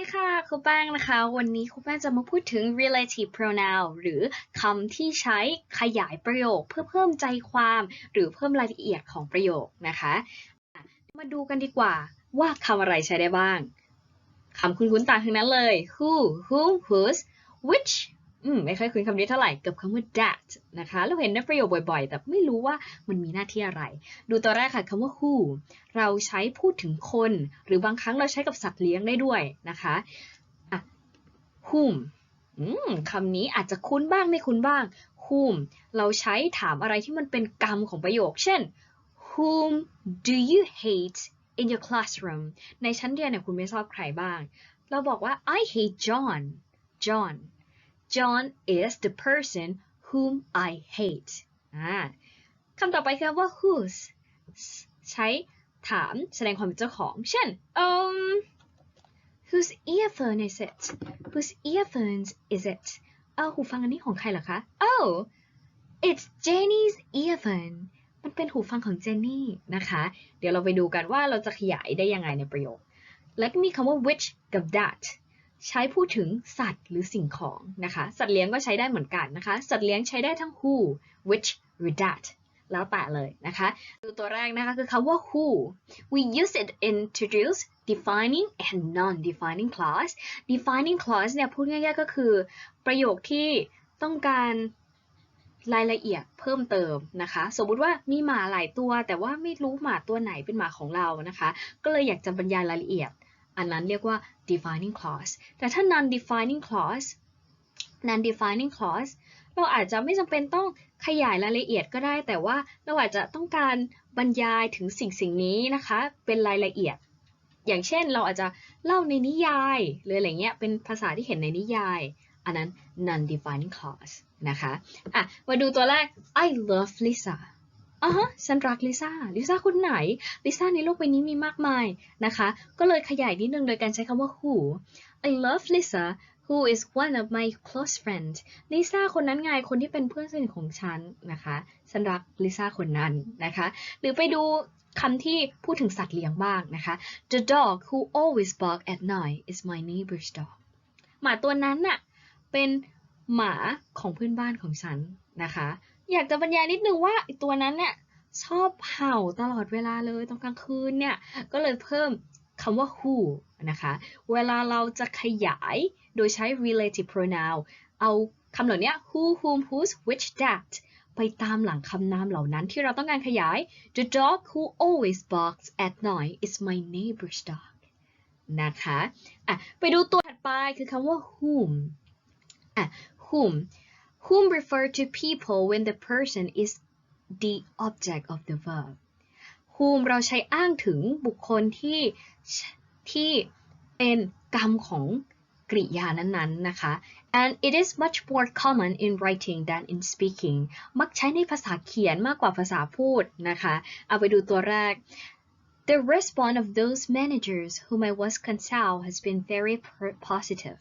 ดีค่ะครูแป้งนะคะ วันนี้ครูแป้งจะมาพูดถึง relative pronoun หรือคำที่ใช้ขยายประโยคเพื่อเพิ่มใจความ หรือเพิ่มรายละเอียดของประโยคนะคะอะมาดูกันดีกว่าว่าคำอะไรใช้ได้บ้างคำคุ้นๆต่างทั้งนั้นเลย who whom whose which อืมไม่ค่อยคุ้นคำนี้เท่าไหร่กับคำว่า that นะคะ เราเห็นในประโยคบ่อยๆ แต่ไม่รู้ว่ามันมีหน้าที่อะไร ดูตัวแรกค่ะคำว่า who เราใช้พูดถึงคน หรือบางครั้งเราใช้กับสัตว์เลี้ยงได้ด้วยนะคะอะ whom คำนี้อาจจะคุ้นบ้างไม่คุ้นบ้าง whom เราใช้ถามอะไรที่มันเป็นกรรมของประโยค เช่น whom do you hate in your classroom ในชั้นเรียนเนี่ยคุณไม่ชอบใครบ้าง เราบอกว่า I hate John John John is the person whom I hate คำต่อไปคือว่า whose ใช้ถามแสดงความเป็นเจ้าของ เช่น um whose earphone is it whose earphones is it เออหูฟังอันนี้ของใครเหรอคะ oh it's Jenny's earphone มันเป็นหูฟังของเจนนี่นะคะ เดี๋ยวเราไปดูกันว่าเราจะขยายได้ยังไงในประโยค แล้วก็มีคำว่า which กับ that ใช้พูดถึงสัตว์หรือสิ่งของนะคะ สัตว์เลี้ยงก็ใช้ได้เหมือนกันนะคะ สัตว์เลี้ยงใช้ได้ทั้ง who which หรือ that แล้วแต่เลยนะคะดูตัวแรกนะคะคือคำว่า who we use it in introduce defining and non-defining clause defining clause เนี่ยพูดง่ายๆก็คือ ประโยคที่ต้องการรายละเอียดเพิ่มเติมนะคะ สมมุติว่ามีหมาหลายตัว แต่ว่าไม่รู้หมาตัวไหนเป็นหมาของเรานะคะ ก็เลยอยากจะบรรยายรายละเอียด อันนั้นเรียกว่า defining clause แต่ถ้า non-defining clause non-defining clause เราอาจจะไม่จำเป็นต้องขยายรายละเอียดก็ได้ แต่ว่าเราอาจจะต้องการบรรยายถึงสิ่งสิ่งนี้นะคะ เป็นรายละเอียด อย่างเช่นเราอาจจะเล่าในนิยายหรืออะไรเงี้ยเป็นภาษาที่เห็นในนิยาย อันนั้น non-defining clause นะคะอะมาดูตัวแรก I love Lisa อะฮะฉันรักลิซ่า ลิซ่าคนไหน ลิซ่าในโลกใบนี้มีมากมายนะคะ ก็เลยขยายนิดนึงโดยการใช้คำว่า who I love Lisa who is one of my close friends ลิซ่าคนนั้นไง คนที่เป็นเพื่อนสนิทของฉันนะคะ ฉันรักลิซ่าคนนั้นนะคะ หรือไปดูคำที่พูดถึงสัตว์เลี้ยงบ้างนะคะ The dog who always bark at night is my neighbor's dog หมาตัวนั้นน่ะ เป็นหมาของเพื่อนบ้านของฉันนะคะ อยากจะบรรยายนิดนึงว่าตัวนั้นเนี่ยชอบเห่าตลอดเวลาเลยตอนกลางคืนเนี่ยก็เลยเพิ่มคำว่า who นะคะ เวลาเราจะขยายโดยใช้ relative pronoun เอาคำเหล่านี้ who whom whose which that ไปตามหลังคำนามเหล่านั้นที่เราต้องการขยาย the dog who always barks at night is my neighbor's dog นะคะอะไปดูตัวถัดไปคือคำว่า whom อะ whom whom refer to people when the person is the object of the verb whom เราใช้อ้างถึงบุคคลที่ที่เป็นกรรมของกริยานั้นๆนะคะ and it is much more common in writing than in speaking มักใช้ในภาษาเขียนมากกว่าภาษาพูดนะคะ เอาไปดูตัวแรก The response of those managers whom I was consult has been very positive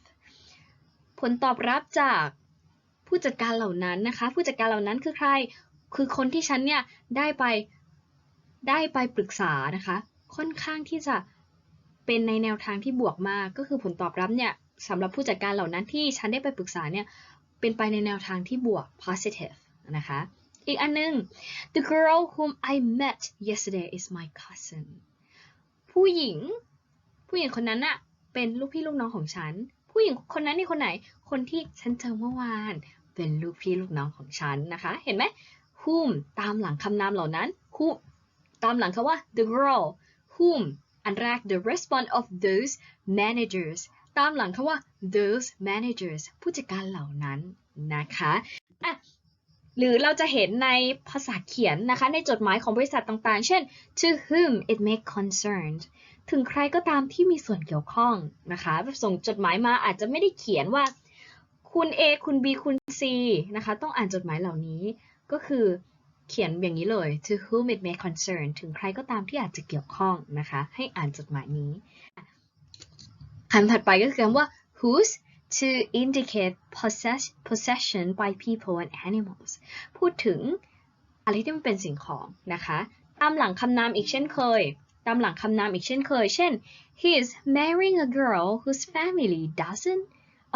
ผลตอบรับจาก ผู้จัดการเหล่านั้นนะคะ ผู้จัดการเหล่านั้นคือใคร คือคนที่ฉันเนี่ยได้ไปได้ไปปรึกษานะคะ ค่อนข้างที่จะเป็นในแนวทางที่บวกมาก ก็คือผลตอบรับเนี่ยสำหรับผู้จัดการเหล่านั้นที่ฉันได้ไปปรึกษาเนี่ยเป็นไปในแนวทางที่บวก positive นะคะ อีกอันนึง the girl whom I met yesterday is my cousin ผู้หญิง ผู้หญิงคนนั้นอะเป็นลูกพี่ลูกน้องของฉัน ผู้หญิงคนนั้นนี่คนไหน คนที่ฉันเจอเมื่อวาน เป็นลูกพี่ลูกน้องของฉันนะคะ เห็นไหม whom ตามหลังคำนามเหล่านั้น Who ตามหลังคำว่า the girl whom อันแรก the response of those managers ตามหลังคำว่า those managers ผู้จัดการเหล่านั้นนะคะอะหรือเราจะเห็นในภาษาเขียนนะคะ ในจดหมายของบริษัทต่างๆ เช่น to whom it may concern ถึงใครก็ตามที่มีส่วนเกี่ยวข้องนะคะ ส่งจดหมายมาอาจจะไม่ได้เขียนว่า คุณ A คุณ B คุณ C นะคะ ต้องอ่านจดหมายเหล่านี้ ก็คือเขียนอย่างนี้เลย to whom it may concern ถึงใครก็ตามที่อาจจะเกี่ยวข้องนะคะ ให้อ่านจดหมายนี้คำถัดไปก็คือคำว่า whose to indicate possess possession by people and animals พูดถึงอะไรที่มันเป็นสิ่งของนะคะ ตามหลังคำนามอีกเช่นเคยตตามหลังคำนามอีกเช่นเคย เช่น he is marrying a girl whose family doesn't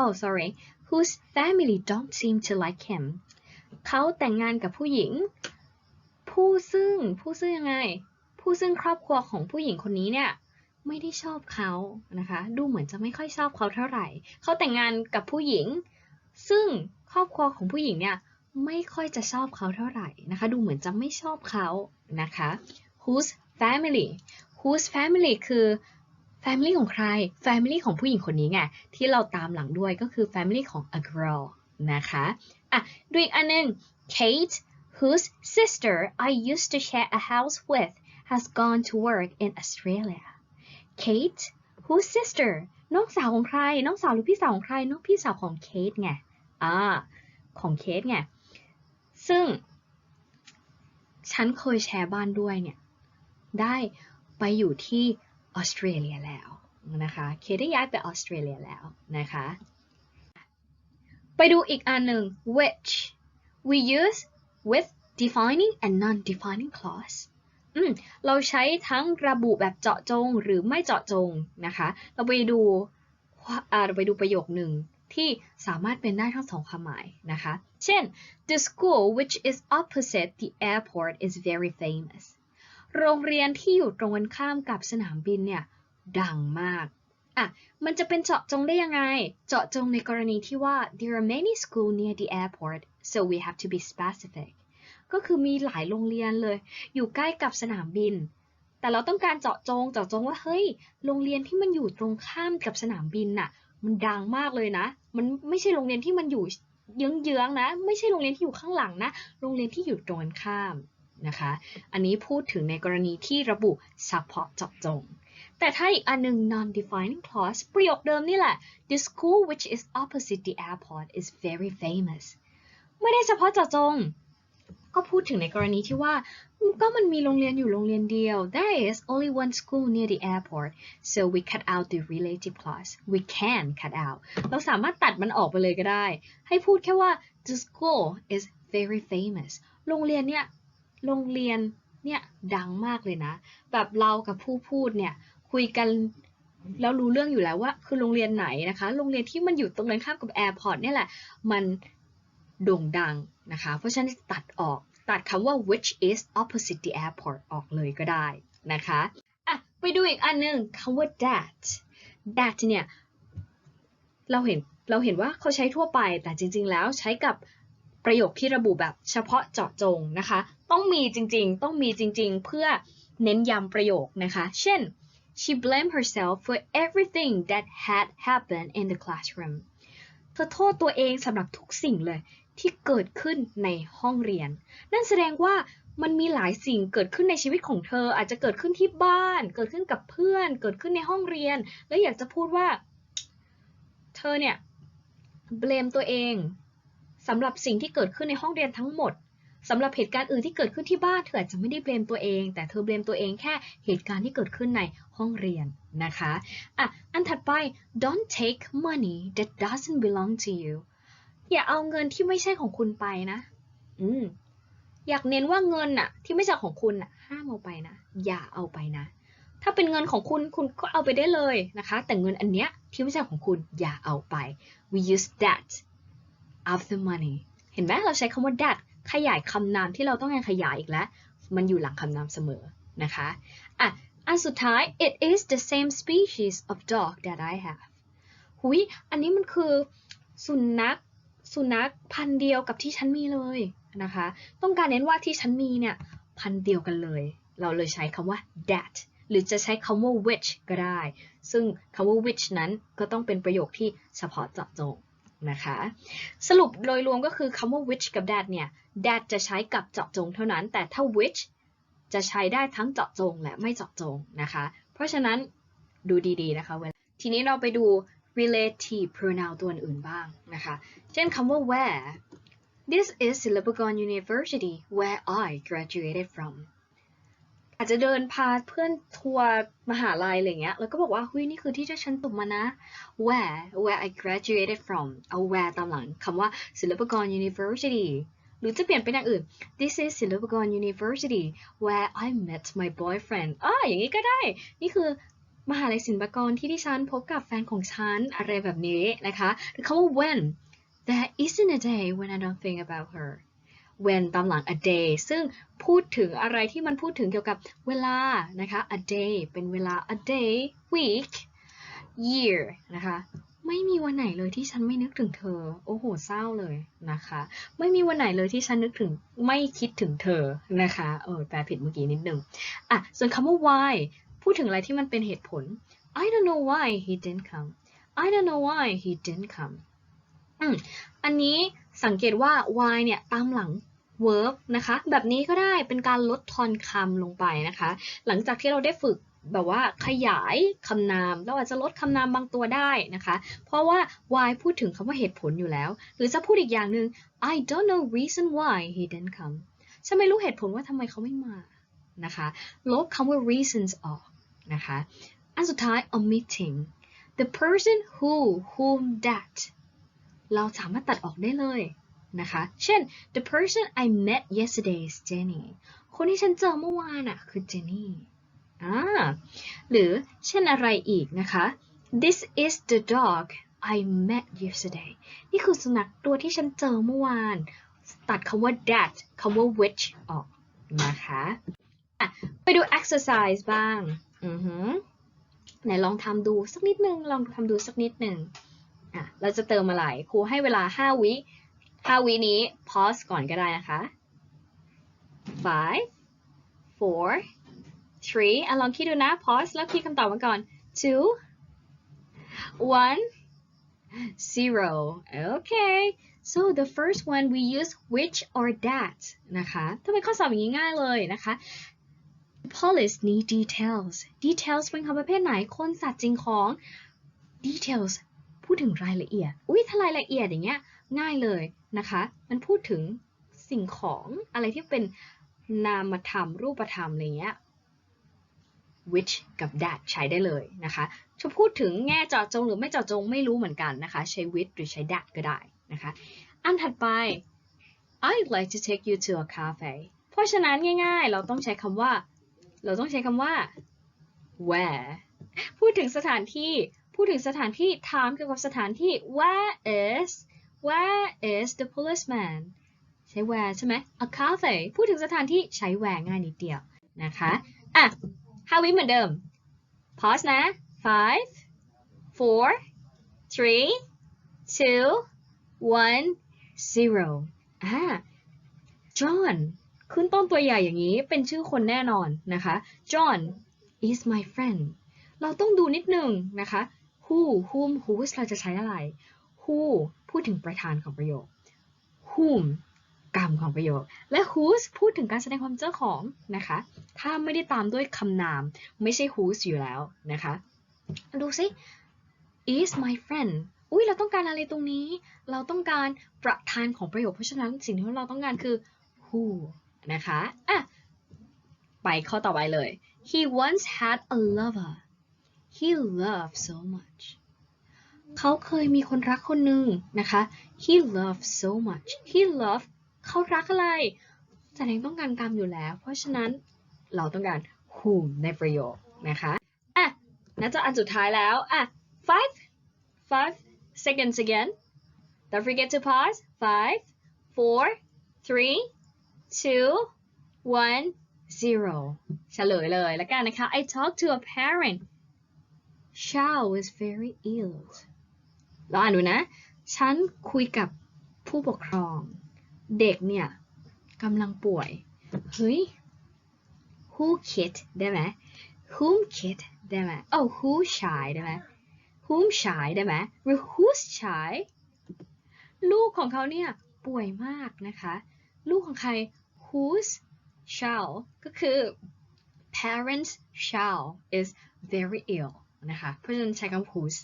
oh sorry whose family don't seem to like him เขาแต่งงานกับผู้หญิง ผู้ซึ่งผู้ซึ่งยังไง ผู้ซึ่งครอบครัวของผู้หญิงคนนี้เนี่ยไม่ได้ชอบเขานะคะ ดูเหมือนจะไม่ค่อยชอบเขาเท่าไหร่ เขาแต่งงานกับผู้หญิง ซึ่งครอบครัวของผู้หญิงเนี่ยไม่ค่อยจะชอบเขาเท่าไหร่นะคะ ดูเหมือนจะไม่ชอบเขานะคะ whose family whose family คือ family ของใคร family ของผู้หญิงคนนี้ไงที่เราตามหลังด้วยก็คือ family ของ a girl นะคะอะดูอีกอันนึง Kate whose sister I used to share a house with has gone to work in Australia Kate whose sister น้องสาวของใคร น้องสาวหรือพี่สาวของใคร น้องพี่สาวของ Kate ไงอ่าของ Kate ไง ซึ่ง ฉันเคยแชร์บ้านด้วยเนี่ย ได้ไปอยู่ที่ ออสเตรเลียแล้วนะคะเคได้ย้ายไปออสเตรเลียแล้วนะคะ ไปดูอีกอันหนึ่ง which we use with defining and non-defining clause อืมเราใช้ทั้งระบุแบบเจาะจงหรือไม่เจาะจงนะคะ เราไปดูเราไปดูประโยคหนึ่งที่สามารถเป็นได้ทั้งสองความหมายนะคะ เช่น the school which is opposite the airport is very famous โรงเรียนที่อยู่ตรงกันข้ามกับสนามบินเนี่ยดังมากอะมันจะเป็นเจาะจงได้ยังไง เจาะจงในกรณีที่ว่า there are many schools near the airport so we have to be specific ก็คือมีหลายโรงเรียนเลย อยู่ใกล้กับสนามบิน แต่เราต้องการเจาะจงเจาะจงว่าเฮ้ย โรงเรียนที่มันอยู่ตรงข้ามกับสนามบินน่ะ มันดังมากเลยนะ มันไม่ใช่โรงเรียนที่มันอยู่เยื้องๆนะ ไม่ใช่โรงเรียนที่อยู่ข้างหลังนะ โรงเรียนที่อยู่ตรงกันข้าม นะคะ อันนี้พูดถึงในกรณีที่ระบุเฉพาะเจาะจง แต่ถ้าอีกอันหนึ่ง non-defining clause ประโยคเดิมนี่แหละ the school which is opposite the airport is very famous ไม่ได้เฉพาะเจาะจง ก็พูดถึงในกรณีที่ว่า ก็มันมีโรงเรียนอยู่โรงเรียนเดียว there is only one school near the airport so we cut out the relative clause we can cut out เราสามารถตัดมันออกไปเลยก็ได้ ให้พูดแค่ว่า the school is very famous โรงเรียนเนี่ย โรงเรียนเนี่ยดังมากเลยนะ แบบเรากับผู้พูดเนี่ยคุยกันแล้วรู้เรื่องอยู่แล้วว่า คือโรงเรียนไหนนะคะ โรงเรียนที่มันอยู่ตรงนั้นข้ามกับแอร์พอร์ตเนี่ยแหละ มันโด่งดังนะคะ เพราะฉะนั้นตัดออก ตัดคำว่า which is opposite the airport ออกเลยก็ได้นะคะอะไปดูอีกอันหนึ่งคำว่า that that เนี่ย เราเห็นเราเห็นว่าเขาใช้ทั่วไปแต่จริง ๆ แล้วใช้กับ ประโยคที่ระบุแบบเฉพาะเจาะจงนะคะ ต้องมีจริงๆ ต้องมีจริงๆ เพื่อเน้นย้ำประโยคนะคะ เช่น she blamed herself for everything that had happened in the classroom เธอโทษตัวเองสำหรับทุกสิ่งเลยที่เกิดขึ้นในห้องเรียน นั่นแสดงว่ามันมีหลายสิ่งเกิดขึ้นในชีวิตของเธอ อาจจะเกิดขึ้นที่บ้าน เกิดขึ้นกับเพื่อน เกิดขึ้นในห้องเรียน แล้วอยากจะพูดว่า เธอเนี่ยเบลมตัวเอง สำหรับสิ่งที่เกิดขึ้นในห้องเรียนทั้งหมดสำหรับเหตุการณ์อื่นที่เกิดขึ้นที่บ้านเธออาจจะไม่ได้เบลมตัวเอง แต่เธอเบลมตัวเองแค่เหตุการณ์ที่เกิดขึ้นในห้องเรียนนะคะอะอันถัดไป don't take money that doesn't belong to you อย่าเอาเงินที่ไม่ใช่ของคุณไปนะ อืมอยากเน้นว่าเงินน่ะ ที่ไม่ใช่ของคุณน่ะห้ามเอาไปนะ อย่าเอาไปนะ ถ้าเป็นเงินของคุณคุณก็เอาไปได้เลยนะคะ แต่เงินอันเนี้ยที่ไม่ใช่ของคุณอย่าเอาไป we use that of the money เห็นไหมเราใช้คำว่า that ขยายคำนามที่เราต้องการขยายอีกแล้ว มันอยู่หลังคำนามเสมอนะคะอะอันสุดท้าย it is the same species of dog that I have หุยอันนี้มันคือสุนัขสุนัขพันธุ์เดียวกับที่ฉันมีเลยนะคะ ต้องการเน้นว่าที่ฉันมีเนี่ยพันธุ์เดียวกันเลย เราเลยใช้คำว่า that หรือจะใช้คำว่า which ก็ได้ ซึ่งคำว่า which นั้นก็ต้องเป็นประโยคที่เฉพาะเจาะจง นะคะ สรุปโดยรวมก็คือคำว่า which กับ that เนี่ย that จะใช้กับเจาะจงเท่านั้น แต่ถ้า which จะใช้ได้ทั้งเจาะจงและไม่เจาะจงนะคะ เพราะฉะนั้นดูดีๆนะคะเวลาทีนี้เราไปดู relative pronoun ตัวอื่นบ้างนะคะ เช่นคำว่า where this is Silpakorn University where I graduated from อาจจะเดินพาเพื่อนทัวร์มหาลัยอะไรเงี้ย แล้วก็บอกว่าเฮ้ยนี่คือที่ที่ฉันจบมานะ where where I graduated from เอา where ตามหลังคำว่า Silpakorn University หรือจะเปลี่ยนเป็นอย่างอื่น This is Silpakorn University where I met my boyfriend อ่าอย่างนี้ก็ได้ นี่คือมหาลัยศิลปากรที่ดิฉันพบกับแฟนของฉัน อะไรแบบนี้นะคะหรือคำว่า when there isn't a day when I don't think about her when ตามหลัง a day ซึ่งพูดถึงอะไรที่มันพูดถึงเกี่ยวกับเวลานะคะ a day เป็นเวลา a day week year นะคะไม่มีวันไหนเลยที่ฉันไม่นึกถึงเธอ โอ้โห เศร้าเลยนะคะ ไม่มีวันไหนเลยที่ฉันนึกถึง ไม่คิดถึงเธอนะคะ เออ แปลผิดเมื่อกี้นิดนึง อะ ส่วนคำว่า why พูดถึงอะไรที่มันเป็นเหตุผล I don't know why he didn't come I don't know why he didn't come อันนี้สังเกตว่า why เนี่ยตามหลัง verb นะคะ แบบนี้ก็ได้เป็นการลดทอนคำลงไปนะคะ หลังจากที่เราได้ฝึกแบบว่าขยายคำนามเราอาจจะลดคำนามบางตัวได้นะคะ เพราะว่า why พูดถึงคำว่าเหตุผลอยู่แล้ว หรือจะพูดอีกอย่างหนึ่ง I don't know reason why he didn't come ฉันไม่รู้เหตุผลว่าทำไมเขาไม่มานะคะ ลบคำว่า reasons ออกนะคะ อันสุดท้าย omitting the person who whom that เราสามารถตัดออกได้เลยนะคะ เช่น the person I met yesterday is Jenny คนที่ฉันเจอเมื่อวานอะคือ Jenny อ่าหรือเช่นอะไรอีกนะคะ this is the dog I met yesterday นี่คือสุนัขตัวที่ฉันเจอเมื่อวาน ตัดคำว่า that คำว่า which ออกนะคะะไปดู exercise บ้าง อือหือไหนลองทำดูสักนิดนึง ลองทำดูสักนิดนึง อะเราจะเติมอะไรครูให้เวลา 5 วิ5วินี้ pause ก่อนก็ได้นะคะ five four three อะลองคิดดูนะ pause แล้วคิดคำตอบมาก่อน two one zero okay so the first one we use which or that นะคะทำไมข้อสอบอย่างนี้ง่ายเลยนะคะ police need details details เป็นคำประเภทไหน คนสัตว์จริงของ details พูดถึงรายละเอียด อุ้ยถ้ารายละเอียดอย่างเงี้ยง่ายเลยนะคะ มันพูดถึงสิ่งของอะไรที่เป็นนามธรรม รูปธรรมอะไรเงี้ย which กับ that ใช้ได้เลยนะคะจะพูดถึงแง่เจาะจงหรือไม่เจาะจงไม่รู้เหมือนกันนะคะ ใช้ which หรือใช้ that ก็ได้นะคะ อันถัดไป I'd like to take you to a cafe เพราะฉะนั้นง่ายๆ เราต้องใช้คำว่า เราต้องใช้คำว่า where พูดถึงสถานที่ พูดถึงสถานที่ถามเกี่ยวกับสถานที่ where is where is the policeman ใช้ where ใช่ไหม a cafe พูดถึงสถานที่ใช้ where ง่ายนิดเดียวนะคะอะห้าวิเหมือนเดิม pause นะ five four three two one zero อ่า John ขึ้นต้นตัวใหญ่อย่างนี้เป็นชื่อคนแน่นอนนะคะ John is my friend เราต้องดูนิดนึงนะคะ who whom whose เราจะใช้อะไร who พูดถึงประธานของประโยค whom กรรมของประโยค และ whose พูดถึงการแสดงความเจ้าของนะคะ ถ้าไม่ได้ตามด้วยคำนาม ไม่ใช่ whose อยู่แล้วนะคะ ดูสิ is my friend อุ้ยเราต้องการอะไรตรงนี้ เราต้องการประธานของประโยค เพราะฉะนั้นสิ่งที่เราต้องการคือ who นะคะ อะ ไปข้อต่อไปเลย he once had a lover he loved so much เขาเคยมีคนรักคนหนึ่งนะคะ he loved so much he loved เขารักอะไรแสดงต้องการกรรมอยู่แล้ว เพราะฉะนั้นเราต้องการ whom ในประโยคนะคะอะน่าจะอันสุดท้ายแล้วอะ five five seconds again don't forget to pause five four three two one zero เฉลยเลยแล้วกันนะคะ I talked to a parent Shao was very ill เราอ่านดูนะ ฉันคุยกับผู้ปกครอง เด็กเนี่ยกำลังป่วย เฮ้ย who kid ได้ไหม whom kid ได้ไหมโอ้ who shy ได้ไหม whom shy ได้ไหมหรือ who's shy ลูกของเขาเนี่ยป่วยมากนะคะ ลูกของใคร whose shall ก็คือ parents shall is very ill นะคะ เพราะฉะนั้นใช้คำ whose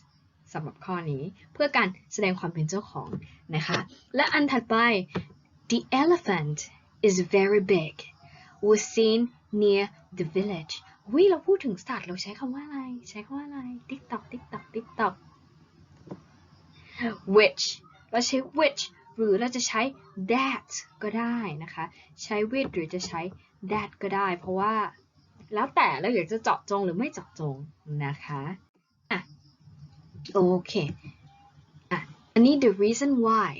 สำหรับข้อนี้เพื่อการแสดงความเป็นเจ้าของนะคะ และอันถัดไป the elephant is very big was seen near the village วิเราพูดถึงสัตว์เราใช้คำว่าอะไร ใช้คำว่าอะไร tiktok tiktok tiktok which เราใช้ which หรือเราจะใช้ that ก็ได้นะคะ ใช้ with หรือจะใช้ that ก็ได้ เพราะว่า แล้วแต่เราอยากจะเจาะจงหรือไม่เจาะจงนะคะอะโอเคอะอันนี้ the reason why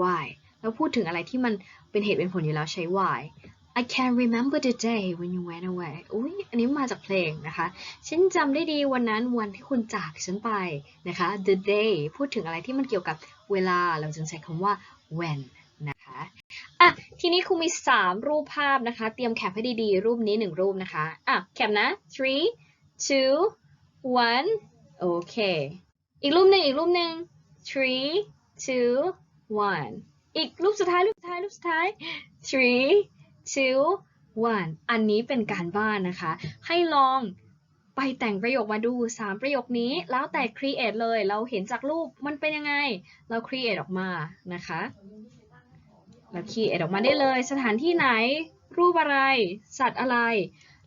why เราพูดถึงอะไรที่มันเป็นเหตุเป็นผลอยู่แล้วใช้ why I can remember the day when you went away อุ้ยอันนี้มาจากเพลงนะคะ ฉันจำได้ดีวันนั้นวันที่คุณจากฉันไปนะคะ the day พูดถึงอะไรที่มันเกี่ยวกับเวลา เราจึงใช้คำว่า when อะทีนี้ครูมี 3 รูปภาพนะคะ เตรียมแคปให้ดีๆ รูปนี้ 1 รูปนะคะอะแคปนะ three two one โอเค อีกรูปหนึ่งอีกรูปหนึ่ง three two one อีกรูปสุดท้ายรูปสุดท้ายรูปสุดท้าย three two one อันนี้เป็นการบ้านนะคะ ให้ลองไปแต่งประโยคมาดู 3 ประโยคนี้ แล้วแต่ create เลย เราเห็นจากรูปมันเป็นยังไง เรา create ออกมานะคะ เรา create ออกมาได้เลย สถานที่ไหน รูปอะไร สัตว์อะไร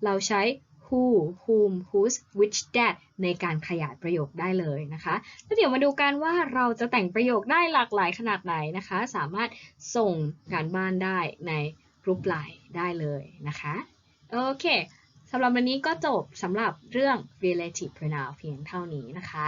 เราใช้ who whom whose which that ในการขยายประโยคได้เลยนะคะ แล้วเดี๋ยวมาดูกันว่าเราจะแต่งประโยคได้หลากหลายขนาดไหนนะคะ สามารถส่งการบ้านได้ในรูปไลน์ได้เลยนะคะ โอเคสำหรับวันนี้ก็จบสำหรับเรื่อง relative pronoun เพียงเท่านี้นะคะ